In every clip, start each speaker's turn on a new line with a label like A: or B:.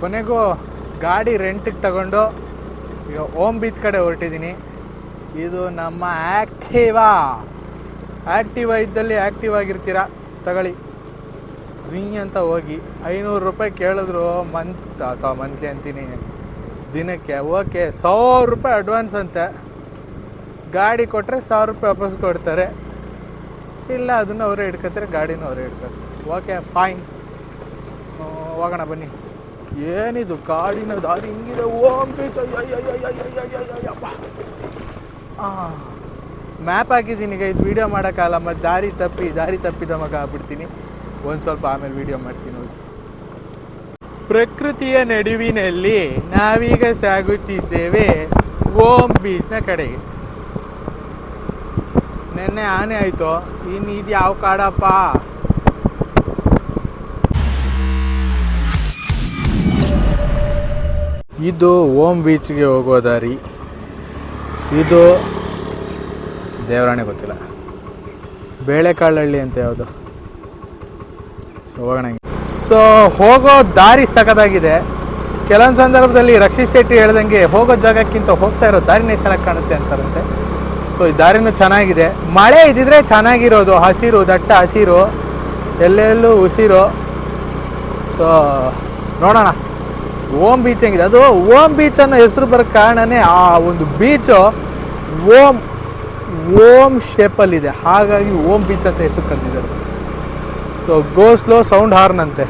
A: ಕೊನೆಗೂ ಗಾಡಿ ರೆಂಟಿಗೆ ತಗೊಂಡು ಈಗ ಓಮ್ ಬೀಚ್ ಕಡೆ ಹೊರಟಿದ್ದೀನಿ ಇದು ನಮ್ಮ ಆ್ಯಕ್ಟಿವಾ ಆ್ಯಕ್ಟಿವಾ ಇದ್ದಲ್ಲಿ ಆ್ಯಕ್ಟಿವ್ ಆಗಿರ್ತೀರ? ತಗೊಳ್ಳಿ. ಜ್ವಿಂಗ್ ಅಂತ ಹೋಗಿ ಐನೂರು ರೂಪಾಯಿ ಕೇಳಿದ್ರು ಮಂತ್ ಅಥವಾ ಮಂತ್ಲಿ ಅಂತೀನಿ. ದಿನಕ್ಕೆ ಓಕೆ ಸಾವಿರ ರೂಪಾಯಿ ಅಡ್ವಾನ್ಸ್ ಅಂತೆ. ಗಾಡಿ ಕೊಟ್ಟರೆ ಸಾವಿರ ರೂಪಾಯಿ ವಾಪಸ್ ಕೊಡ್ತಾರೆ. ಇಲ್ಲ, ಅದನ್ನು ಅವರೇ ಇಟ್ಕೊತಾರೆ ಗಾಡಿನೂ ಅವರೇ ಹಿಡ್ಕೊತಾರೆ. ಓಕೆ ಫೈನ್ ಹೋಗೋಣ, ಬನ್ನಿ. ಏನಿದು ಕಾಡಿನ ದಾರಿ ಹಿಂಗಿದೆ? ಓಮ್ ಬೀಚ್ ಅಯ್ಯಪ್ಪ ಮ್ಯಾಪ್ ಹಾಕಿದ್ದೀನಿ ಗೈಸ್ ವೀಡಿಯೋ ಮಾಡೋಕ್ಕಾಗಲ್ಲ, ಮತ್ತು ದಾರಿ ತಪ್ಪಿ, ದಾರಿ ತಪ್ಪಿದ ಮಗ ಆಗ್ಬಿಡ್ತೀನಿ. ಒಂದು ಸ್ವಲ್ಪ ಆಮೇಲೆ ವೀಡಿಯೋ ಮಾಡ್ತೀನಿ ಹೋಗಿ ಪ್ರಕೃತಿಯ ನಡುವಿನಲ್ಲಿ ನಾವೀಗ ಸಾಗುತ್ತಿದ್ದೇವೆ ಓಂ ಬೀಚ್ನ ಕಡೆಗೆ. ನೆನ್ನೆ ಆನೆ ಆಯಿತು? ಇನ್ನು ಇದು ಯಾವ ಕಾಡಪ್ಪ? ಇದು ಓಂ ಬೀಚ್ಗೆ ಹೋಗೋ ದಾರಿ. ಇದು ದೇವರಾಣೆ ಗೊತ್ತಿಲ್ಲ. ಬೇಳೆಕಾಳಹಳ್ಳಿ ಅಂತ ಯಾವುದು. ಸೊ ಹೋಗೋಣ ಸೊ ಹೋಗೋ ದಾರಿ ಸಖತ್ತಾಗಿದೆ. ಕೆಲವೊಂದು ಸಂದರ್ಭದಲ್ಲಿ ರಕ್ಷಿತ್ ಶೆಟ್ಟಿ ಹೇಳ್ದಂಗೆ ಹೋಗೋ ಜಾಗಕ್ಕಿಂತ ಹೋಗ್ತಾ ಇರೋ ದಾರಿನೇ ಚೆನ್ನಾಗಿ ಕಾಣುತ್ತೆ ಅಂತಾರಂತೆ. ಸೊ ಈ ದಾರಿನೂ ಚೆನ್ನಾಗಿದೆ. ಮಳೆ ಇದ್ದಿದ್ರೆ ಚೆನ್ನಾಗಿರೋದು. ಹಸಿರು, ದಟ್ಟ ಹಸಿರು. ಎಲ್ಲೆಲ್ಲೂ ಉಸಿರು. ಸೊ ನೋಡೋಣ. ಓಂ ಬೀಚ್ ಹೆಂಗಿದೆ? ಅದು ಓಮ್ ಬೀಚ್ ಅನ್ನೋ ಹೆಸರು ಬರೋ ಕಾರಣನೇ ಆ ಒಂದು ಬೀಚು ಓಮ್ ಓಂ ಶೇಪಲ್ಲಿದೆ. ಹಾಗಾಗಿ ಓಮ್ ಬೀಚ್ ಅಂತ ಹೆಸರು ಕರೆದಿದ್ದಾರೆ. So go slow sound horn ಅಂತೆ.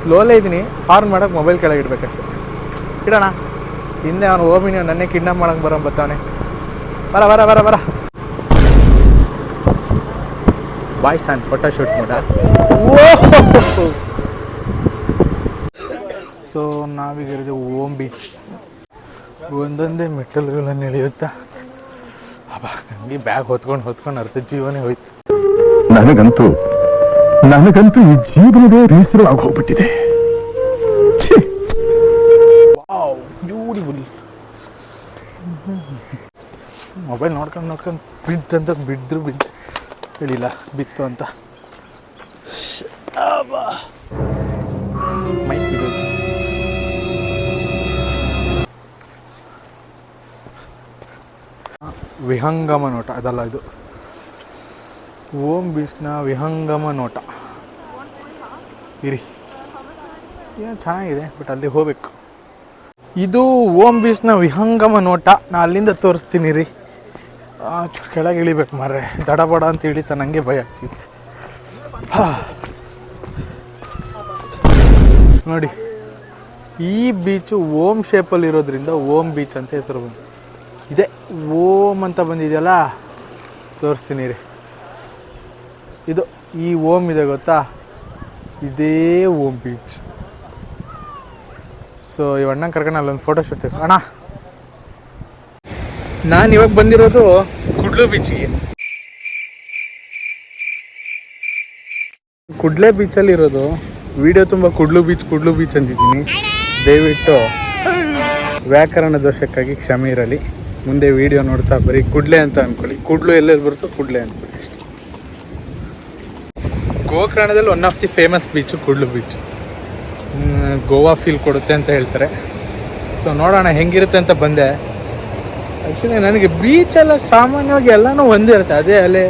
A: ಸ್ಲೋಲೇ ಇದ್ದೀನಿ ಹಾರ್ನ್ ಮಾಡೋಕೆ ಮೊಬೈಲ್ ಕೆಳಗೆ ಇಡ್ಬೇಕಷ್ಟೆ. ಇಡೋಣ. ಹಿಂದೆ ಅವನು ಓಮಿನಿ ನನ್ನೇ ಕಿಡ್ನಾಪ್ ಮಾಡಕ್ಕೆ ಬರೋ ಬರ್ತಾವನೆ. ಬರ ಬರ ಬರ ಬರ. ಬಾಯ್ ಆ್ಯಂಡ್ ಫೋಟೋ ಶೂಟ್ ಮಾಡ ಸೊ ನಾವೀಗ ಇರೋದು ಓಂ ಬೀಚ್. ಒಂದೊಂದೇ ಮೆಟ್ಟಲುಗಳನ್ನು ಇಳಿಯುತ್ತಾ ಅಬ್ಬಾ ನನಗೆ ಬ್ಯಾಗ್ ಹೊತ್ಕೊಂಡು ಹೊತ್ಕೊಂಡು ಅರ್ಧ ಜೀವನೇ ಹೋಯ್ತು.
B: ನನಗಂತೂ ನನಗಂತೂ ಈ ಜೀವನದೇ ಬೇಸರ ಆಗಿ
A: ಹೋಗ್ಬಿಟ್ಟಿದೆ ಬ್ಯೂಟಿಫುಲ್. ಮೊಬೈಲ್ ನೋಡ್ಕೊಂಡು ನೋಡ್ಕೊಂಡು ಬಿದ್ದಂತ ಬಿದ್ದರು ಬಿದ್ದು ಹೇಳಿಲ್ಲ ಬಿತ್ತು ಅಂತ. ವಿಹಂಗಮ ನೋಟ, ಅದಲ್ಲ ಇದು. ಓಂ ಬೀಚ್ನ ವಿಹಂಗಮ ನೋಟ. ಇರಿ. ಏನು ಚೆನ್ನಾಗಿದೆ, ಬಟ್ ಅಲ್ಲಿ ಹೋಗ್ಬೇಕು. ಇದು ಓಂ ಬೀಚ್ನ ವಿಹಂಗಮ ನೋಟ, ನಾ ಅಲ್ಲಿಂದ ತೋರಿಸ್ತೀನಿ ರೀ. ಕೆಳಗೆ ಇಳಿಬೇಕು ಮಾರ್ರೆ. ದಡಬಡ ಅಂತ ಇಳಿತ ನನಗೆ ಭಯ ಆಗ್ತಿದೆ. ನೋಡಿ, ಈ ಬೀಚು ಓಂ ಶೇಪಲ್ಲಿ ಇರೋದ್ರಿಂದ ಓಂ ಬೀಚ್ ಅಂತ ಹೆಸರು ಬಂದು ಇದೆ. ಓಮ್ ಅಂತ ಬಂದಿದೆಯಲ್ಲ? ತೋರಿಸ್ತೀನಿ ರೀ ಇದು ಈ ಓಮ್ ಇದೆ ಗೊತ್ತಾ? ಇದೇ ಓಮ್ ಬೀಚ್. ಸೊ ಈ ಅಣ್ಣ ಕರ್ಕೊಂಡು ಅಲ್ಲೊಂದು ಫೋಟೋ ಶೂಟ್ ತೆಗ್ಸು. ಅಣ್ಣ. ನಾನು ಇವಾಗ ಬಂದಿರೋದು ಕುಡ್ಲು ಬೀಚ್ಗೆ. ಕುಡ್ಲೆ ಬೀಚಲ್ಲಿ ಇರೋದು ವಿಡಿಯೋ ತುಂಬ ಕುಡ್ಲು ಬೀಚ್ ಕುಡ್ಲು ಬೀಚ್ ಅಂತಿದ್ದೀನಿ ದಯವಿಟ್ಟು ವ್ಯಾಕರಣ ದೋಷಕ್ಕಾಗಿ ಕ್ಷಮೆ ಇರಲಿ. ಮುಂದೆ ವಿಡಿಯೋ ನೋಡ್ತಾ ಬರೀ ಕುಡ್ಲೆ ಅಂತ ಅನ್ಕೊಳ್ಳಿ. ಕುಡ್ಲು ಎಲ್ಲೆಲ್ಲಿ ಬರುತ್ತೋ ಕುಡ್ಲೆ ಅನ್ಕೊಳ್ಳಿ ಅಷ್ಟೇ. ಗೋಕರ್ಣದಲ್ಲಿ one of the famous beach Kudlu beach Goa feel ಕೊಡುತ್ತೆ ಅಂತ ಹೇಳ್ತಾರೆ. ಸೊ ನೋಡೋಣ ಹೆಂಗಿರುತ್ತೆ ಅಂತ ಬಂದೆ. ಆ್ಯಕ್ಚುಲಿ ನನಗೆ ಬೀಚೆಲ್ಲ ಸಾಮಾನ್ಯವಾಗಿ ಎಲ್ಲನೂ ಒಂದೇ ಇರುತ್ತೆ. ಅದೇ ಅಲೆ,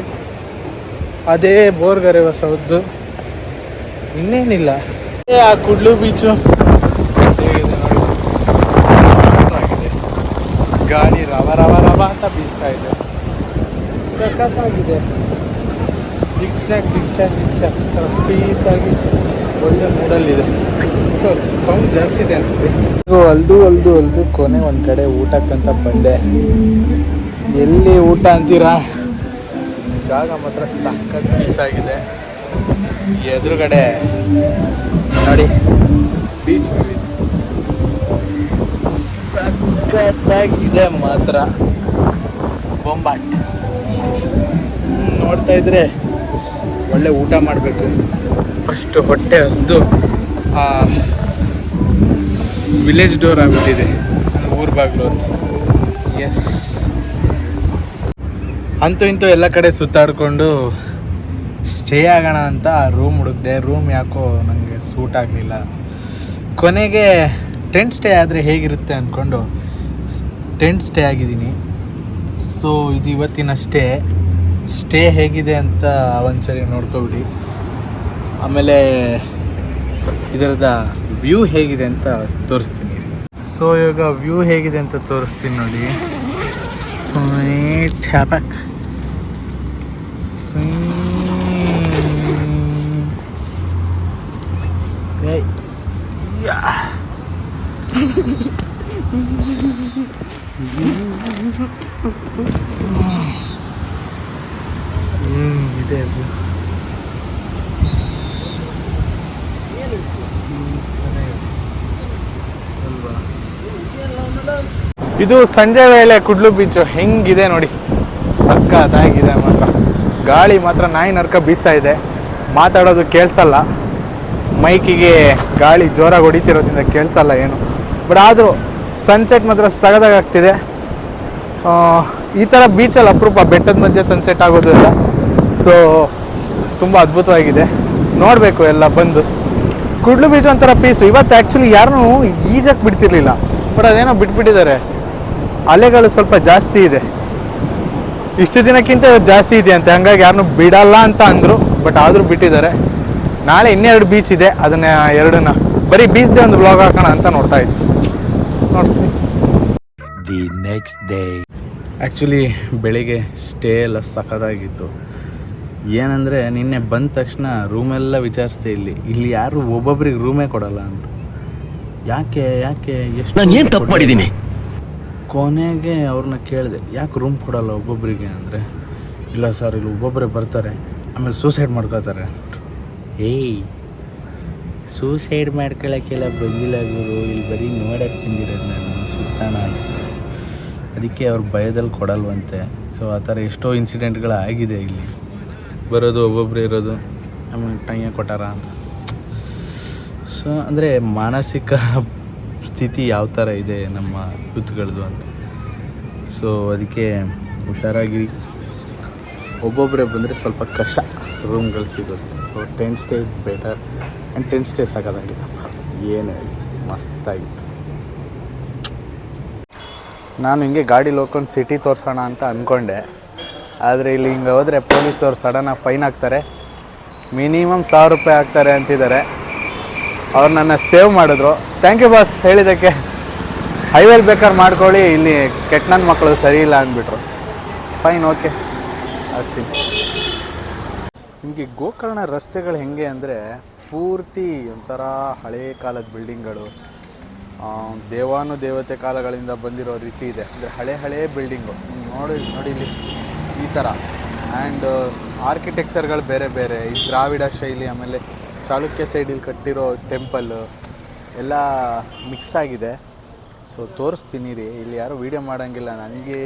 A: ಅದೇ ಬೋರ್ಗರೆ ಹೊಸದ್ದು. ಇನ್ನೇನಿಲ್ಲ. ಅದೇ ಆ ಕುಡ್ಲು ಬೀಚು ರವ ರವ ರವ ಅಂತ ಬೀಸ್ತಾ ಇದೆ. ಸಖತ್ತಾಗಿದೆ ಜಿಗ್ಜಾಗ್ ಜಿಗ್ಜಾಗ್ ಜಿಗ್ಜಾಗ್ ಪೀಸಾಗಿ ಒಳ್ಳೆ ಮೂಡಲ್ಲಿದೆ ಸೌಂಡ್ ಜಾಸ್ತಿ ಇದೆ ಅನಿಸುತ್ತೆ. ಅಲ್ದು ಅಲ್ದು ಅಲ್ದು ಕೊನೆ ಒಂದು ಕಡೆ ಊಟಕ್ಕಂತ ಬಂದೆ. ಎಲ್ಲಿ ಊಟ ಅಂತೀರಾ? ಜಾಗ ಮಾತ್ರ ಸಖತ್ ಪೀಸಾಗಿದೆ ಎದುರುಗಡೆ ನೋಡಿ ಬೀಚ್ ಸಖತ್ತಾಗಿದೆ ಮಾತ್ರ. ಬೊಂಬಾಟ್. ನೋಡ್ತಾ ಇದ್ರೆ ಒಳ್ಳೆ ಊಟ ಮಾಡಬೇಕು. ಫಸ್ಟ್ ಹೊಟ್ಟೆ ಹಸ್ದು. ವಿಲೇಜ್ ಡೋರ್ ಆಗಿಬಿಟ್ಟಿದೆ. ಊರ್ ಬಾಗಿಲು ಅಂತ ಎಸ್ ಅಂತೂ ಇಂತೂ ಎಲ್ಲ ಕಡೆ ಸುತ್ತಾಡಿಕೊಂಡು ಸ್ಟೇ ಆಗೋಣ ಅಂತ ರೂಮ್ ಹುಡುಕ್ದೆ. ರೂಮ್ ಯಾಕೋ ನನಗೆ ಸೂಟ್ ಆಗಲಿಲ್ಲ. ಕೊನೆಗೆ ಟೆಂಟ್ ಸ್ಟೇ ಆದರೆ ಹೇಗಿರುತ್ತೆ ಅಂದ್ಕೊಂಡು ಟೆಂಟ್ ಸ್ಟೇ ಆಗಿದ್ದೀನಿ. ಸೊ ಇದು ಇವತ್ತಿನ ಸ್ಟೇ. ಸ್ಟೇ ಹೇಗಿದೆ ಅಂತ ಒಂದ್ಸರಿ ನೋಡ್ಕೊಬಿಡಿ. ಆಮೇಲೆ ಇದರದ ವ್ಯೂ ಹೇಗಿದೆ ಅಂತ ತೋರಿಸ್ತೀನಿ. ಸೊ ಇವಾಗ ವ್ಯೂ ಹೇಗಿದೆ ಅಂತ ತೋರಿಸ್ತೀನಿ ನೋಡಿ. ಸ್ವೀಟ್ ಇದು ಸಂಜೆ ವೇಳೆ ಕುಡ್ಲು ಬೀಚು ಹೆಂಗಿದೆ ನೋಡಿ. ಸಕ್ಕತ್ತಾಗಿದೆ ಮಾತ್ರ. ಗಾಳಿ ಮಾತ್ರ ನಾಯಿ ನರ್ಕ ಬೀಸ್ತಾ ಇದೆ. ಮಾತಾಡೋದು ಕೇಳಿಸಲ್ಲ. ಮೈಕಿಗೆ ಗಾಳಿ ಜೋರಾಗಿ ಹೊಡಿತಿರೋದ್ರಿಂದ ಕೇಳಿಸಲ್ಲ ಏನು. ಬಟ್ ಆದರೂ ಸನ್ಸೆಟ್ ಮಾತ್ರ ಸಗದಾಗ್ತಿದೆ ಈ ಥರ ಬೀಚಲ್ಲಿ ಅಪರೂಪ, ಬೆಟ್ಟದ ಮಧ್ಯೆ ಸನ್ಸೆಟ್ ಆಗೋದು ಎಲ್ಲ ಸೊ ತುಂಬ ಅದ್ಭುತವಾಗಿದೆ. ನೋಡಬೇಕು ಎಲ್ಲ ಬಂದು. ಕುಡ್ಲು ಬೀಚ್ ಒಂಥರ ಪೀಸು ಇವತ್ತು ಆ್ಯಕ್ಚುಲಿ ಯಾರನ್ನೂ ಈಜಕ್ಕೆ ಬಿಡ್ತಿರ್ಲಿಲ್ಲ. ಬಟ್ ಅದೇನೋ ಬಿಟ್ಬಿಟ್ಟಿದ್ದಾರೆ. ಅಲೆಗಳು ಸ್ವಲ್ಪ ಜಾಸ್ತಿ ಇದೆ. ಇಷ್ಟು ದಿನಕ್ಕಿಂತ ಜಾಸ್ತಿ ಇದೆ ಅಂತ. ಹಂಗಾಗಿ ಯಾರನ್ನೂ ಬಿಡಲ್ಲ ಅಂತ ಅಂದರು. ಬಟ್ ಆದರೂ ಬಿಟ್ಟಿದ್ದಾರೆ. ನಾಳೆ ಇನ್ನೆರಡು ಬೀಚ್ ಇದೆ. ಅದನ್ನ ಎರಡನ್ನ. ಬರೀ ಬೀಚ್ದೆ ಒಂದು ಬ್ಲಾಗ್ ಹಾಕೋಣ ಅಂತ ನೋಡ್ತಾ ಇದ್ವಿ see
C: the next day.
A: Actually ಬೆಳಿಗ್ಗೆ ಸ್ಟೇ ಎಲ್ಲ ಸಖತ್ತಾಗಿತ್ತು. ಏನಂದರೆ ನಿನ್ನೆ ಬಂದ ತಕ್ಷಣ ರೂಮೆಲ್ಲ ವಿಚಾರಿಸ್ದೆ ಇಲ್ಲಿ. ಇಲ್ಲಿ ಯಾರು ಒಬ್ಬೊಬ್ರಿಗೆ ರೂಮೇ ಕೊಡಲ್ಲ ಅಂತ ಯಾಕೆ ಯಾಕೆ ಎಷ್ಟು
D: ನಾನು ಏನು ತಪ್ಪು ಮಾಡಿದ್ದೀನಿ?
A: ಕೊನೆಗೆ ಅವ್ರನ್ನ ಕೇಳಿದೆ ಯಾಕೆ ರೂಮ್ ಕೊಡಲ್ಲ ಒಬ್ಬೊಬ್ಬರಿಗೆ ಅಂದರೆ? ಇಲ್ಲ ಸರ್ ಇಲ್ಲಿ ಒಬ್ಬೊಬ್ಬರೇ ಬರ್ತಾರೆ ಆಮೇಲೆ ಸೂಸೈಡ್ ಮಾಡ್ಕೋತಾರೆ ಏಯ್ ಸೂಸೈಡ್ ಮಾಡ್ಕೊಳ್ಳೋಕ್ಕೆಲ್ಲ ಬಂದಿಲ್ಲ ಗುರು. ಇಲ್ಲಿ ಬರೀ ನೋಡಕ್ಕೆ ಬಂದಿರೋದು ನಾನು. ಸುತ್ತಾನ ಅದಕ್ಕೆ ಅವ್ರು ಭಯದಲ್ಲಿ ಕೊಡಲ್ವಂತೆ. ಸೊ ಆ ಥರ ಎಷ್ಟೋ ಇನ್ಸಿಡೆಂಟ್ಗಳು ಆಗಿದೆ ಇಲ್ಲಿ. ಬರೋದು, ಒಬ್ಬೊಬ್ರು ಇರೋದು. ಆಮೇಲೆ ಟೈಮ್ ಕೊಟ್ಟಾರ ಅಂತ. ಸೊ ಅಂದರೆ ಮಾನಸಿಕ ಸ್ಥಿತಿ ಯಾವ ಥರ ಇದೆ ನಮ್ಮ ಯೂತ್ಗಳದು ಅಂತ. ಸೊ ಅದಕ್ಕೆ ಹುಷಾರಾಗಿ ಒಬ್ಬೊಬ್ಬರೇ ಬಂದರೆ ಸ್ವಲ್ಪ ಕಷ್ಟ. ರೂಮ್ಗಳು ಸಿಗೋದು. So tent stay is better and tent stay ಸಾಕಾಗಿತ್ತಪ್ಪ ಏನು ಹೇಳಿ ಮಸ್ತಾಗಿತ್ತು. ನಾನು ಹಿಂಗೆ ಗಾಡಿ ಹೋಗ್ಕೊಂಡು ಸಿಟಿ ತೋರಿಸೋಣ ಅಂತ ಅಂದ್ಕೊಂಡೆ ಆದರೆ ಇಲ್ಲಿ ಹಿಂಗೆ ಹೋದರೆ ಪೊಲೀಸವ್ರು ಸಡನ್ನಾಗಿ ಫೈನ್ ಹಾಕ್ತಾರೆ ಮಿನಿಮಮ್ ಸಾವಿರ ರೂಪಾಯಿ ಹಾಕ್ತಾರೆ ಅಂತಿದ್ದಾರೆ. ಅವ್ರು ನನ್ನ ಸೇವ್ ಮಾಡಿದ್ರು. ಥ್ಯಾಂಕ್ ಯು ಬಾಸ್ ಹೇಳಿದ್ದಕ್ಕೆ. ಹೈವೇಲಿ ಬೇಕಾದ್ರೆ ಮಾಡ್ಕೊಳ್ಳಿ, ಇಲ್ಲಿ ಕೆಟ್ಟ ನನ್ನ ಮಕ್ಕಳು ಸರಿ ಇಲ್ಲ ಅಂದ್ಬಿಟ್ರು. ಫೈನ್ ಓಕೆ ಆಗ್ತೀನಿ. ನಿಮಗೆ ಗೋಕರ್ಣ ರಸ್ತೆಗಳು ಹೆಂಗೆ ಅಂದರೆ ಪೂರ್ತಿ ಒಂಥರ ಹಳೆ ಕಾಲದ ಬಿಲ್ಡಿಂಗ್ಗಳು. ದೇವಾನು ದೇವತೆ ಕಾಲಗಳಿಂದ ಬಂದಿರೋ ರೀತಿ ಇದೆ. ಅಂದರೆ ಹಳೆ ಹಳೆ ಬಿಲ್ಡಿಂಗು ನೋಡಿ ನೋಡಿ ಇಲ್ಲಿ ಈ ಥರ ಆ್ಯಂಡ್ ಆರ್ಕಿಟೆಕ್ಚರ್ಗಳು ಬೇರೆ ಬೇರೆ. ಈ ದ್ರಾವಿಡ ಶೈಲಿ, ಆಮೇಲೆ ಚಾಲುಕ್ಯ ಸೈಡಲ್ಲಿ ಕಟ್ಟಿರೋ ಟೆಂಪಲ್ ಎಲ್ಲ ಮಿಕ್ಸ್ ಆಗಿದೆ. ಸೊ ತೋರಿಸ್ತೀನಿ ರೀ. ಇಲ್ಲಿ ಯಾರೂ ವೀಡಿಯೋ ಮಾಡೋಂಗಿಲ್ಲ. ನನಗೆ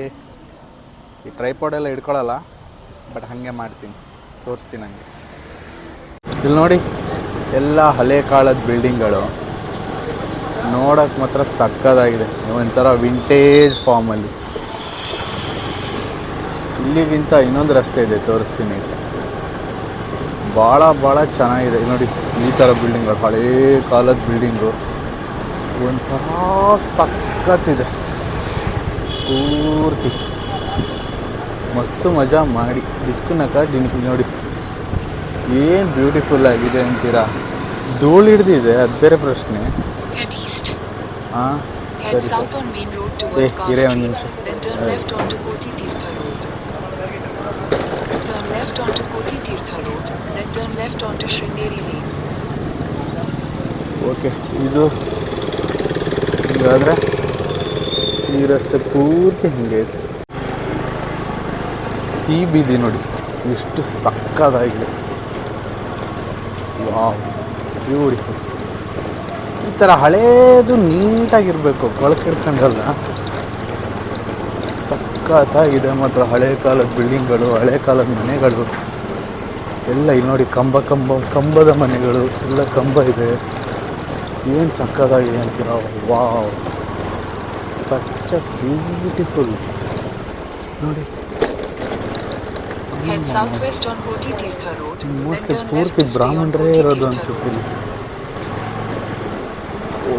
A: ಈ ಟ್ರೈಪಾಡೆಲ್ಲ ಹಿಡ್ಕೊಳಲ್ಲ. ಬಟ್ ಹಾಗೆ ಮಾಡ್ತೀನಿ, ತೋರಿಸ್ತೀನಿ ಹಂಗೆ. ಇಲ್ಲಿ ನೋಡಿ, ಎಲ್ಲ ಹಳೆ ಕಾಲದ ಬಿಲ್ಡಿಂಗ್ಗಳು. ನೋಡೋಕ್ಕೆ ಮಾತ್ರ ಸಕ್ಕದಾಗಿದೆ. ಒಂಥರ ವಿಂಟೇಜ್ ಫಾರ್ಮಲ್ಲಿ. ಇಲ್ಲಿಗಿಂತ ಇನ್ನೊಂದು ರಸ್ತೆ ಇದೆ, ತೋರಿಸ್ತೀನಿ ಭಾಳ ಭಾಳ ಚೆನ್ನಾಗಿದೆ. ನೋಡಿ, ಈ ಥರ ಬಿಲ್ಡಿಂಗ್ಗಳು, ಹಳೇ ಕಾಲದ ಬಿಲ್ಡಿಂಗು ಒಂಥರ ಸಕ್ಕತ್ತಿದೆ. ಪೂರ್ತಿ. ಮಸ್ತ್ ಮಜಾ ಮಾಡಿ. ಬಿಸ್ಕೊನಕ ದಿನ್ಕಿಗೆ ನೋಡಿ. ಏನು ಬ್ಯೂಟಿಫುಲ್ಲಾಗಿದೆ ಅಂತೀರಾ? ಧೂಳು ಹಿಡ್ದಿದೆ ಅದು ಬೇರೆ ಪ್ರಶ್ನೆ. ಹಾಂ
E: ಟು ಬೇಕೀರ ನೆಂಟ್ R left on left on to left on to
A: okay ಇದು ಹಿಂಗಾದ್ರೆ ಈ ರಸ್ತೆ ಪೂರ್ತಿ ಹೀಗಾಯಿತು ಈ ಬೀದಿ ನೋಡಿ. ಎಷ್ಟು ಸಕ್ಕದಾಗಿದೆ. ವಾವ್ ಬ್ಯೂಟಿಫುಲ್ ಈ ಥರ ಹಳೇದು ನೀಟಾಗಿರಬೇಕು ಕೊಳಕಿಡ್ಕೊಂಡಲ್ಲ ಸಕ್ಕತ್ತಾಗಿದೆ ಮಾತ್ರ ಹಳೆ ಕಾಲದ ಬಿಲ್ಡಿಂಗ್ಗಳು, ಹಳೆ ಕಾಲದ ಮನೆಗಳು. ಎಲ್ಲ ಇಲ್ಲಿ ನೋಡಿ ಕಂಬ ಕಂಬ, ಕಂಬದ ಮನೆಗಳು, ಎಲ್ಲ ಕಂಬ ಇದೆ. ಏನು ಸಕ್ಕದಾಗಿದೆ ಅಂತೀರ? ವಾವ್. ಸಚ್ಚ ಬ್ಯೂಟಿಫುಲ್ ನೋಡಿ.
E: Head southwest on Koti Tirtha Road. Then turn left
A: ಪೂರ್ತಿ
E: to stay on
A: ಬ್ರಾಹ್ಮಣರೇ
E: Koti
A: ಇರೋದು
E: Tirtha
A: ಅನ್ಸುತ್ತೆ
E: Road.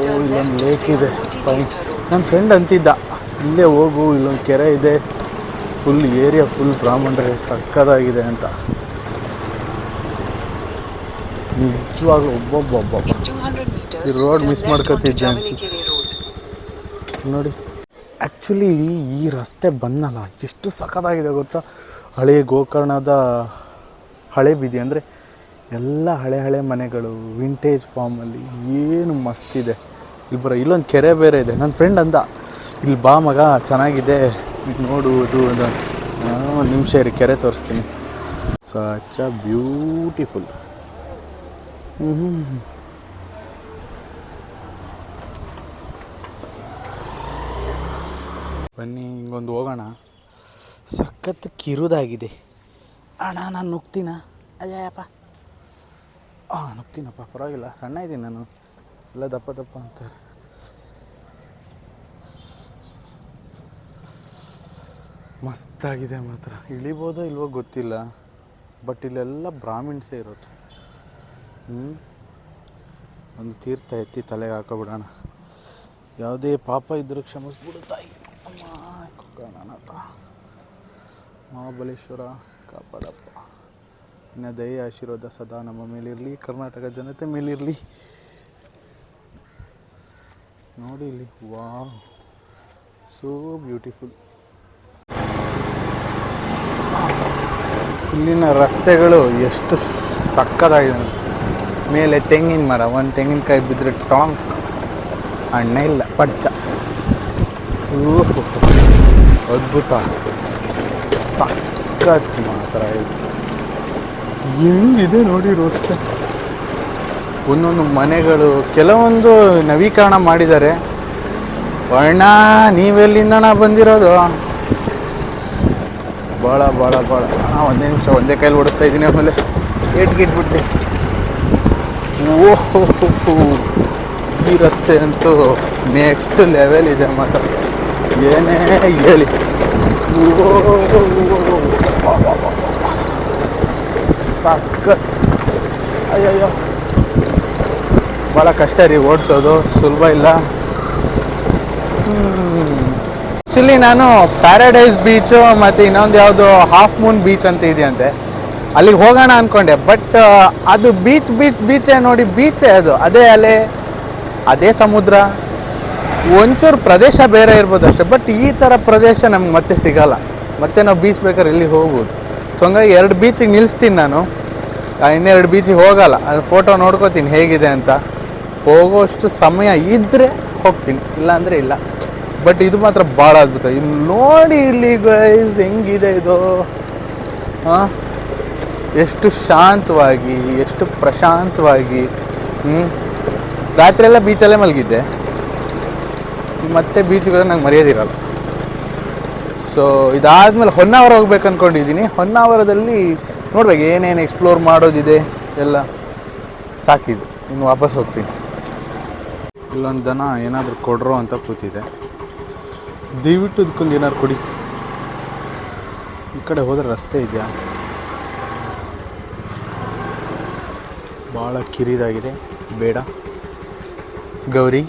A: Turn ಇಲ್ಲೊಂದು
E: left to stay
A: ಇದೆ.
E: On Koti Tirtha Road.
A: ನನ್ನ ಫ್ರೆಂಡ್ ಅಂತಿದ್ದ. ಇಲ್ಲೇ ಹೋಗು ಇಲ್ಲೊಂದು ಕೆರೆ ಇದೆ. ಫುಲ್ ಏರಿಯಾ ಫುಲ್ ಬ್ರಾಹ್ಮಣರೇ ಸಕ್ಕದಾಗಿದೆ ಅಂತ. ನಿಜವಾಗ್ಲೂ ಒಬ್ಬೊಬ್ಬೊಬ್ಬ
E: In 200 meters,
A: ಈ
E: ರೋಡ್ ಮಿಸ್
A: ಮಾಡ್ಕೊತಿದ್ದೆ ಅನ್ಸುತ್ತೆ. ನೋಡಿ. ಆ್ಯಕ್ಚುಲಿ ಈ ರಸ್ತೆ ಬಂದಲ್ಲ. ಎಷ್ಟು ಸಖತ್ತಾಗಿದೆ ಗೊತ್ತಾ? ಹಳೆ ಗೋಕರ್ಣದ ಹಳೆ ಬೀದಿ ಅಂದರೆ ಎಲ್ಲ ಹಳೆ ಹಳೆ ಮನೆಗಳು ವಿಂಟೇಜ್ ಫಾರ್ಮಲ್ಲಿ ಏನು ಮಸ್ತಿದೆ ಇಲ್ಲಿ ಬರೋ ಇಲ್ಲೊಂದು ಕೆರೆ ಬೇರೆ ಇದೆ. ನನ್ನ ಫ್ರೆಂಡ್ ಅಂದ, ಇಲ್ಲಿ ಬಾ ಮಗ, ಚೆನ್ನಾಗಿದೆ. ನೋಡುವುದು ಒಂದು ನಿಮಿಷ ಇರಿ, ಕೆರೆ ತೋರಿಸ್ತೀನಿ. ಸಚ ಬ್ಯೂಟಿಫುಲ್ ಹ್ಞೂ ಬನ್ನಿ, ಹಿಂಗೊಂದು ಹೋಗೋಣ. ಸಖತ್ ಕಿರುದಾಗಿದೆ. ಅಣ್ಣ, ನಾನು ನುಗ್ತೀನ? ಅಯ್ಯಪ್ಪ. ಹಾಂ ನುಗ್ತೀನಪ್ಪ, ಪರವಾಗಿಲ್ಲ. ಸಣ್ಣ ಇದ್ದೀನಿ ನಾನು. ಎಲ್ಲ ದಪ್ಪ ದಪ್ಪ ಅಂತಾರೆ. ಮಸ್ತಾಗಿದೆ ಮಾತ್ರ. ಇಳಿಬೋದೋ ಇಲ್ವೋ ಗೊತ್ತಿಲ್ಲ. ಬಟ್ ಇಲ್ಲೆಲ್ಲ ಬ್ರಾಹ್ಮಿಣ್ಸೇ ಇರೋದು. ಹ್ಞೂ ಒಂದು ತೀರ್ಥ ಎತ್ತಿ ತಲೆಗೆ ಹಾಕೋಬಿಡೋಣ. ಯಾವುದೇ ಪಾಪ ಇದ್ದರೂ ಕ್ಷಮಿಸ್ಬಿಡು ತಾಯಿ. ಅಮ್ಮ ಗಣನಾಥ ಮಹಾಬಲೇಶ್ವರ ಕಾಪಾಡಪ್ಪ. ನಿನ್ನ ದಯೆ, ಆಶೀರ್ವಾದ ಸದಾ ನಮ್ಮ ಮೇಲಿರಲಿ, ಕರ್ನಾಟಕ ಜನತೆ ಮೇಲಿರಲಿ. ನೋಡಿ ಇಲ್ಲಿ ವಾ ಸೋ ಬ್ಯೂಟಿಫುಲ್ ಇಲ್ಲಿನ ರಸ್ತೆಗಳು ಎಷ್ಟು ಸಕ್ಕದಾಗಿದೆ. ಮೇಲೆ ತೆಂಗಿನ ಮರ, ಒಂದು ತೆಂಗಿನಕಾಯಿ ಬಿದ್ದರೆ ಟಾಂಕ್ ಅಣ್ಣ ಇಲ್ಲ ಪಡ್ಚ ಅದ್ಭುತ. ಸಖತ್ ಮಾತ್ರ ಇದು. ಹೆಂಗಿದೆ ನೋಡಿ ರೋಸ್ತೆ ಒಂದೊಂದು ಮನೆಗಳು, ಕೆಲವೊಂದು ನವೀಕರಣ ಮಾಡಿದ್ದಾರೆ. ಅಣ್ಣ ನೀವೆಲ್ಲಿಂದಣ ಬಂದಿರೋದು? ಭಾಳ ಭಾಳ ಭಾಳ ಹಾಂ ಒಂದೇ ನಿಮಿಷ, ಒಂದೇ ಕೈಲಿ ಓಡಿಸ್ತಾ ಇದ್ದೀನಿ ಆಮೇಲೆ. ಏಟ್ಗಿಟ್ಬಿಟ್ಟೆ ಓಹೋ ಈ ರಸ್ತೆ ಅಂತೂ ನೆಕ್ಸ್ಟ್ ಲೆವೆಲ್ ಇದೆ ಮಾತ್ರ. ಏನೇ ಹೇಳಿ. ಸಕ್ಕ ಅಯ್ಯಯ್ಯೋ. ಭಾಳ ಕಷ್ಟ ರೀ ಓಡಿಸೋದು, ಸುಲಭ ಇಲ್ಲ. ಆ್ಯಕ್ಚುಲಿ ನಾನು ಪ್ಯಾರಡೈಸ್ ಬೀಚು ಮತ್ತು ಇನ್ನೊಂದು ಯಾವುದು ಹಾಫ್ ಮೂನ್ ಬೀಚ್ ಅಂತ ಇದೆಯಂತೆ. ಅಲ್ಲಿಗೆ ಹೋಗೋಣ ಅಂದ್ಕೊಂಡೆ ಬಟ್ ಅದು ಬೀಚ್ ಬೀಚ್ ಬೀಚೇ ನೋಡಿ ಬೀಚೇ ಅದು. ಅದೇ ಅಲೆ, ಅದೇ ಸಮುದ್ರ. ಒಂಚೂರು ಪ್ರದೇಶ ಬೇರೆ ಇರ್ಬೋದು ಅಷ್ಟೇ ಬಟ್ ಈ ಥರ ಪ್ರದೇಶ ನಮ್ಗೆ ಮತ್ತೆ ಸಿಗಲ್ಲ. ಮತ್ತೆ ನಾವು ಬೀಚ್ ಬೇಕಾದ್ರೆ ಇಲ್ಲಿ ಹೋಗ್ಬೋದು. ಸೊ ಹಂಗಾಗಿ ಎರಡು ಬೀಚಿಗೆ ನಿಲ್ಲಿಸ್ತೀನಿ ನಾನು. ಇನ್ನೆರಡು ಬೀಚಿಗೆ ಹೋಗಲ್ಲ. ಅದು ಫೋಟೋ ನೋಡ್ಕೋತೀನಿ ಹೇಗಿದೆ ಅಂತ. ಹೋಗೋಷ್ಟು ಸಮಯ ಇದ್ದರೆ ಹೋಗ್ತೀನಿ. ಇಲ್ಲ ಅಂದರೆ ಇಲ್ಲ. ಬಟ್ ಇದು ಮಾತ್ರ ಭಾಳ ಅದ್ಭುತ. ಇಲ್ಲಿ ನೋಡಿ ಇಲ್ಲಿ ಗೈಸ್ ಹೆಂಗಿದೆ ಇದು. ಹಾಂ ಎಷ್ಟು ಶಾಂತವಾಗಿ, ಎಷ್ಟು ಪ್ರಶಾಂತವಾಗಿ. ಹ್ಞೂ ರಾತ್ರಿ ಎಲ್ಲ ಬೀಚಲ್ಲೇ ಮಲಗಿದ್ದೆ. ಮತ್ತೆ ಬೀಚ್ಗೆ ಹೋದ್ರೆ ನಂಗೆ ಮರ್ಯಾದಿರಲ್ಲ ಸೊ ಇದಾದಮೇಲೆ ಹೊನ್ನಾವರ ಹೋಗ್ಬೇಕು ಅಂದ್ಕೊಂಡಿದ್ದೀನಿ ಹೊನ್ನಾವರದಲ್ಲಿ ನೋಡ್ಬೇಕು, ಏನೇನು ಎಕ್ಸ್ಪ್ಲೋರ್ ಮಾಡೋದಿದೆ, ಎಲ್ಲ. ಸಾಕಿದ್ದು. ಇನ್ನು ವಾಪಸ್ ಹೋಗ್ತೀನಿ. ಇಲ್ಲೊಂದು ದನ ಏನಾದರೂ ಕೊಡ್ರೋ ಅಂತ ಕೂತಿದೆ ದಯವಿಟ್ಟು ಇದಕ್ಕೊಂದು ಏನಾದ್ರು ಕೊಡಿ. ಈ ಕಡೆ ಹೋದರೆ ರಸ್ತೆ ಇದೆಯಾ? ಭಾಳ ಕಿರಿದಾಗಿದೆ. ಬೇಡ. ಗೌರಿ.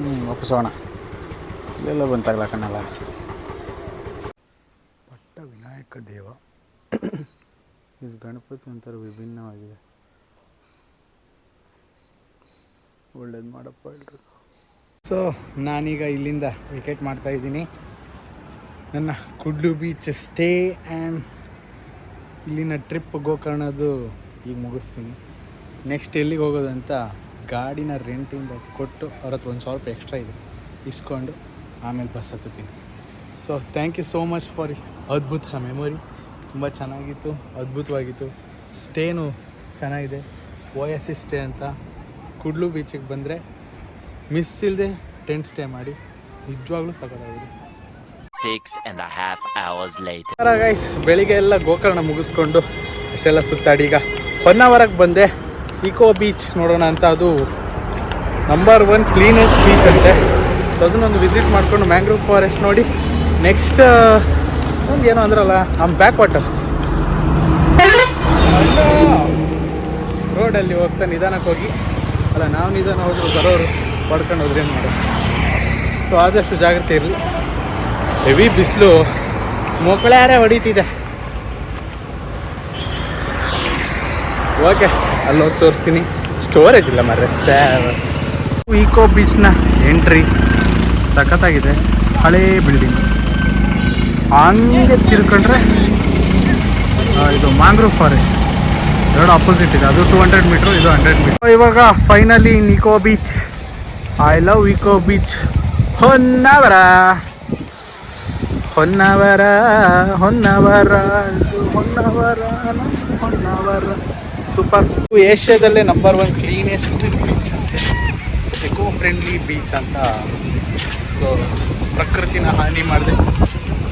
A: ಹ್ಞೂ ವಾಪಸ್ ಹೋಗೋಣ. ಇಲ್ಲೆಲ್ಲ ಬಂತಾಗಲ್ಲ ಕಣ್ಣಲ್ಲ? ಪಟ್ಟ ವಿನಾಯಕ ದೇವ. ಇದು ಗಣಪತಿ ಒಂಥರ ವಿಭಿನ್ನವಾಗಿದೆ. ಒಳ್ಳೇದು ಮಾಡಪ್ಪ ಎಲ್ರು. ಸೊ ನಾನೀಗ ಇಲ್ಲಿಂದ ವಿಕೆಟ್ ಮಾಡ್ತಾ ಇದ್ದೀನಿ. ನನ್ನ ಕುಡ್ಲು ಬೀಚ್ ಸ್ಟೇ ಆ್ಯಂಡ್ ಇಲ್ಲಿನ ಟ್ರಿಪ್ ಗೋಕರ್ಣದು ಈಗ ಮುಗಿಸ್ತೀನಿ. ನೆಕ್ಸ್ಟ್ ಎಲ್ಲಿಗೆ ಹೋಗೋದಂತ ಗಾಡಿನ ರೆಂಟಿಂದ ಕೊಟ್ಟು ಅವ್ರ ಹತ್ರ ಒಂದು ಸಾವಿರ ರೂಪಾಯಿ ಎಕ್ಸ್ಟ್ರಾ ಇದೆ. ಇಸ್ಕೊಂಡು ಆಮೇಲೆ bus ಹತ್ತುತ್ತೀನಿ so thank you so much for ಅದ್ಭುತ ಮೆಮೊರಿ ತುಂಬ ಚೆನ್ನಾಗಿತ್ತು ಅದ್ಭುತವಾಗಿತ್ತು. ಸ್ಟೇನು ಚೆನ್ನಾಗಿದೆ. ಓ ಎಸ್ ಸಿ ಸ್ಟೇ ಅಂತ ಕುಡ್ಲು ಬೀಚಿಗೆ ಬಂದರೆ ಮಿಸ್ ಇಲ್ಲದೆ ಟೆಂಟ್ ಸ್ಟೇ ಮಾಡಿ ನಿಜವಾಗ್ಲೂ ಸಕಲಾಗಿದೆ
C: six half hours later.
A: Guys ಬೆಳಿಗ್ಗೆ ಎಲ್ಲ ಗೋಕರ್ಣ ಮುಗಿಸ್ಕೊಂಡು ಅಷ್ಟೆಲ್ಲ ಸುತ್ತಾಡಿ ಈಗ ಹೊನ್ನಾವರಕ್ಕೆ ಬಂದೆ. ಇಕೋ ಬೀಚ್ ನೋಡೋಣ ಅಂತ. ಅದು ನಂಬರ್ ಒನ್ ಕ್ಲೀನೆಸ್ಟ್ ಬೀಚ್ ಅಂತೆ. ಸೊ ಅದನ್ನೊಂದು ವಿಸಿಟ್ ಮಾಡಿಕೊಂಡು ಮ್ಯಾಂಗ್ರೋವ್ ಫಾರೆಸ್ಟ್ ನೋಡಿ. ನೆಕ್ಸ್ಟ್ ಒಂದು ಏನೋ ಅಂದ್ರಲ್ಲ ನಮ್ಮ ಬ್ಯಾಕ್ ವಾಟರ್ಸ್ ರೋಡಲ್ಲಿ ಹೋಗ್ತಾ ನಿಧಾನಕ್ಕೆ ಹೋಗಿ. ಅಲ್ಲ, ನಾವು ನಿಧಾನ ಹೋದ್ರು ಬರೋರು ಪಡ್ಕೊಂಡು ಹೋದ್ರೆ ಏನು ಮಾಡೋದು? ಸೊ ಆದಷ್ಟು ಜಾಗ್ರತೆ ಇರಲಿ. ಹೆವಿ ಬಿಸಿಲು. ಮೊಕ್ಕಳ್ಯಾರೆ ಹೊಡಿತಿದೆ. ಓಕೆ ಅಲ್ಲಿ ಹೋಗಿ ತೋರಿಸ್ತೀನಿ. ಸ್ಟೋರೇಜ್ ಇಲ್ಲ ಮರ ಈಕೋ ಬೀಚ್ನ ಎಂಟ್ರಿ ಸಖತ್ತಾಗಿದೆ. ಹಳೇ ಬಿಲ್ಡಿಂಗ್ ಹಂಗೆ ತಿರ್ಕೊಂಡ್ರೆ ಇದು ಮ್ಯಾಂಗ್ರೋವ್ ಫಾರೆಸ್ಟ್ ಎರಡು ಅಪೋಸಿಟ್ ಇದೆ. ಅದು ಟೂ ಹಂಡ್ರೆಡ್ ಮೀಟ್ರ್ ಇದು ಹಂಡ್ರೆಡ್ ಮೀಟ್ರ್ ಇವಾಗ finally ನಿಕೋ beach I love eco beach Honnavar. Honnavar Honnavar. Honnavar Honnavar. Super ಏಷ್ಯಾದಲ್ಲೇ number one cleanest beach ಅಂತ. ಸೊ ಎಕೋ ಫ್ರೆಂಡ್ಲಿ ಬೀಚ್ ಅಂತ. ಸೊ ಪ್ರಕೃತಿನ ಹಾನಿ ಮಾಡಿದೆ.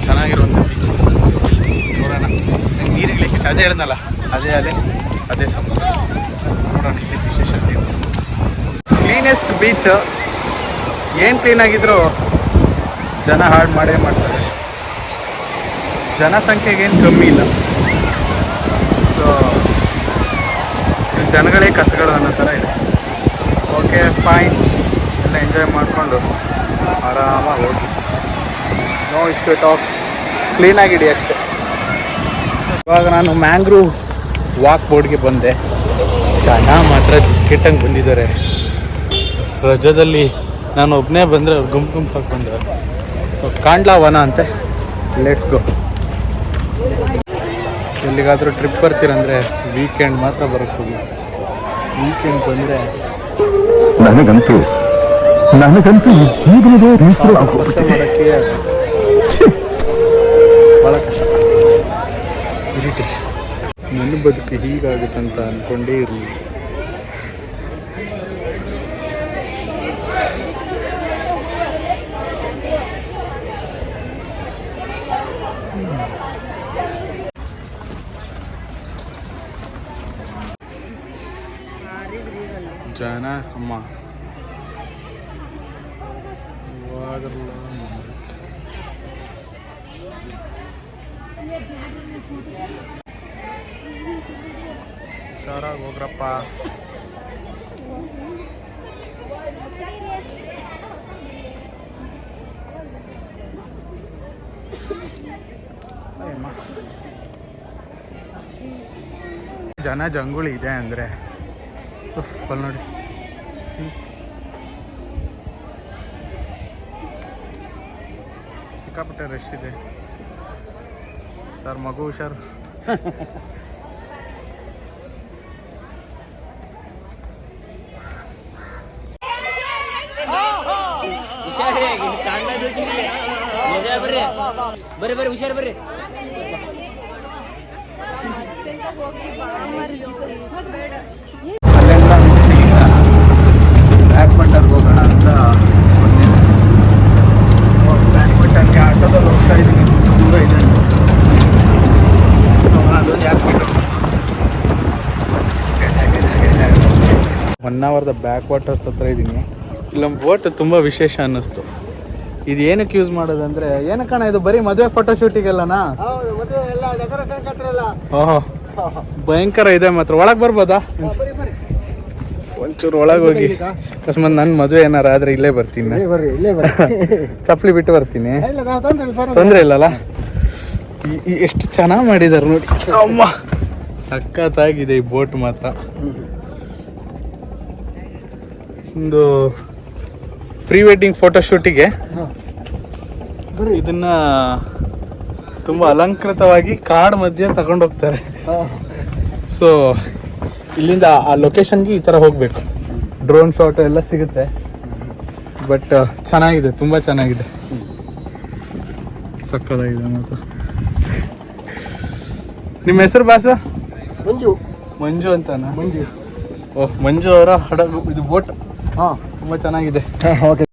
A: ಚೆನ್ನಾಗಿರುವಂಥ ಬೀಚ್ ಸೊ ನೋಡೋಣ. ನೀರು ನೀರಿಗ್ಲಿಕ್ಕೆ ಇಷ್ಟ. ಅದೇ ಹೇಳ್ದಲ್ಲ. ಅದೇ ಅದೇ. ಅದೇ ಸಮುದ್ರ ನೋಡೋಣ ಇಲ್ಲಿ ವಿಶೇಷತೆ ಕ್ಲೀನೆಸ್ಟ್ ಬೀಚ್ ಏನು ಕ್ಲೀನಾಗಿದ್ರು ಜನ ಹಾಳು ಮಾಡೇ ಮಾಡ್ತಾರೆ. ಜನಸಂಖ್ಯೆಗೇನು ಕಮ್ಮಿ ಇಲ್ಲ ಸೊ ಜನಗಳೇ ಕಸಗಳು ಅನ್ನೋ ಥರ ಇದೆ. ಓಕೆ ಫೈನ್ ಎಲ್ಲ ಎಂಜಾಯ್ ಮಾಡಿಕೊಂಡು ಆರಾಮಾಗಿ ಹೋಗಿ. ನೋ ಇಶ್ಯೂ ಟಾಪ್ ಕ್ಲೀನಾಗಿಡಿ ಅಷ್ಟೇ. ಇವಾಗ ನಾನು ಮ್ಯಾಂಗ್ರೂವ್ ವಾಕ್ ಬೋರ್ಡ್ಗೆ ಬಂದೆ. ಜನ ಮಾತ್ರ ಕೆಟ್ಟಂಗೆ ಬಂದಿದ್ದಾರೆ. ರಜದಲ್ಲಿ ನಾನು ಒಬ್ಬನೇ ಬಂದರೆ ಅವ್ರು ಗುಂಪು ಗುಂಪಾಗಿ ಬಂದರು. ಸೊ ಕಾಂಡ್ಲಾ ವನ ಅಂತೆ. ಲೆಟ್ಸ್ ಗೋ ಎಲ್ಲಿಗಾದರೂ ಟ್ರಿಪ್ ಬರ್ತೀರಂದರೆ ವೀಕೆಂಡ್ ಮಾತ್ರ ಬರೋಕ್ಕೆ ಹೋಗಿ. ವೀಕೆಂಡ್ ಬಂದರೆ
B: ನನಗಂತೂ ನನಗಂತೂ ಈ ಜೀವನದೇ ಬೇಸರ
A: ಮಾಡೋಕ್ಕೆ ಭಾಳ ಕಷ್ಟ. ಇರಿಟೇಷನ್ ನನ್ನ ಬದುಕು ಹೀಗಾಗುತ್ತಂತ ಅಂದ್ಕೊಂಡೇ ಇರಲಿಲ್ಲ. ಜನ ಅಮ್ಮ ಇವಾಗಲ್ಲ ಹುಷಾರಾಗಿ ಹೋಗ್ರಪ್ಪ ಅಯ್ಯಮ್ಮ. ಜನ ಜಂಗುಳಿ ಇದೆ ಅಂದರೆ ಅಲ್ಲಿ ನೋಡಿ. ಸಿ- ಸಿಕ್ಕಾಪಟ್ಟೆ ರಶ್ ಇದೆ. ಸರ್ ಮಗು ಹುಷಾರು.
D: ಬರ್ರಿ ಬರ್ರಿ ಹುಷಾರ್ ಬರ್ರಿ
A: ಅಲ್ಲೆಲ್ಲ ಮುಗಿಸಿ ಬ್ಯಾಡ್ಮಿಂಟನ್ಗೆ ಹೋಗೋಣ ಅಂತ ಬಂದಿದ್ದೆ ಸೊ ಬ್ಯಾಡ್ಮಿಂಟನ್ಗೆ ಆಟೋದಲ್ಲಿ ಹೋಗ್ತಾ ಇದ್ದೀನಿ ದೂರ ಇದೆ ಅದೊಂದು ಯಾಕೆ ಒನ್ ಅವರ್ದ ಬ್ಯಾಕ್ ವಾಟರ್ಸ್ ಹತ್ರ ಇದ್ದೀನಿ ಇಲ್ಲೊಂದು ಬೋಟ್ ತುಂಬ ವಿಶೇಷ ಅನ್ನಿಸ್ತು. ಇದು ಏನಕ್ಕೆ ಯೂಸ್ ಮಾಡೋದಂದ್ರೆ ಏನಕ್ಕಣ ಇದು ಬರೀ ಮದುವೆ ಫೋಟೋ ಶೂಟಿಗೆಲ್ಲನಾ ಓಹೋ ಭಯಂಕರ ಇದೆ ಮಾತ್ರ. ಒಳಗೆ ಬರ್ಬೋದಾ? ಒಂಚೂರು ಒಳಗೆ ಹೋಗಿ. ಅಕಸ್ಮಾತ್ ನನ್ನ ಮದುವೆ ಏನಾರ ಆದ್ರೆ ಇಲ್ಲೇ ಬರ್ತೀನಿ. ಚಪ್ಪಲಿ ಬಿಟ್ಟು ಬರ್ತೀನಿ.
F: ತೊಂದ್ರೆ
A: ಇಲ್ಲಲ್ಲ? ಎಷ್ಟು ಚೆನ್ನಾಗಿ ಮಾಡಿದ್ದಾರೆ ನೋಡಿ. ಅಮ್ಮ ಸಖತ್ತಾಗಿದೆ ಈ ಬೋಟ್ ಮಾತ್ರ. ಒಂದು ಪ್ರೀ ವೆಡ್ಡಿಂಗ್
F: ಫೋಟೋಶೂಟಿಗೆ
A: ಇದನ್ನ ತುಂಬಾ ಅಲಂಕೃತವಾಗಿ ಕಾಡ್ ಮಧ್ಯೆ ತಗೊಂಡೋಗ್ತಾರೆ. ಸೊ ಇಲ್ಲಿಂದ ಆ ಲೊಕೇಶನ್ಗೆ ಈ ಥರ ಹೋಗಬೇಕು. ಡ್ರೋನ್ ಶಾಟ್ ಎಲ್ಲ ಸಿಗುತ್ತೆ. ಬಟ್ ಚೆನ್ನಾಗಿದೆ ತುಂಬ ಚೆನ್ನಾಗಿದೆ. ಸಕ್ಕತ್ತಾಗಿದೆ ಮತ್ತು ನಿಮ್ಮ ಹೆಸರು ಬಾಸ?
F: ಮಂಜು.
A: ಮಂಜು ಅಂತಾನ?
F: ಮಂಜು.
A: ಓಹ್ ಮಂಜು ಅವರ ಹಡಗು ಇದು ಬೋಟ್
F: ಹಾ
A: ತುಂಬ ಚೆನ್ನಾಗಿದೆ.
F: ಓಕೆ